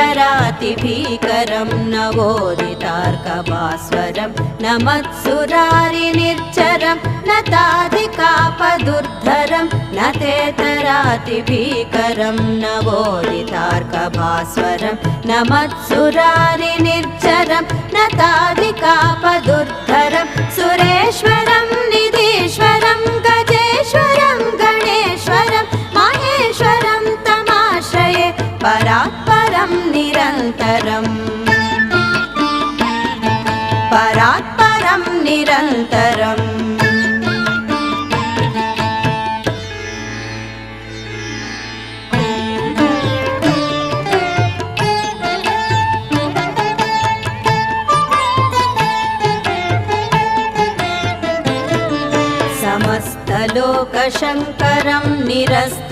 तेतरातिभीकरं नवोदितार्कभास्वरं नमत्सुरारिनिर्झरं न ताधिकापदुर्धरं न तेतरातिभीकरं नवोदितार्कभास्वरं नमत्सुरारिनिर्झरं न ताधिकापदुर्धरं परात्परं निरन्तरम् परात्परं निरन्तरम् समस्तलोकशङ्करं निरस्तदैत्यकुञ्ज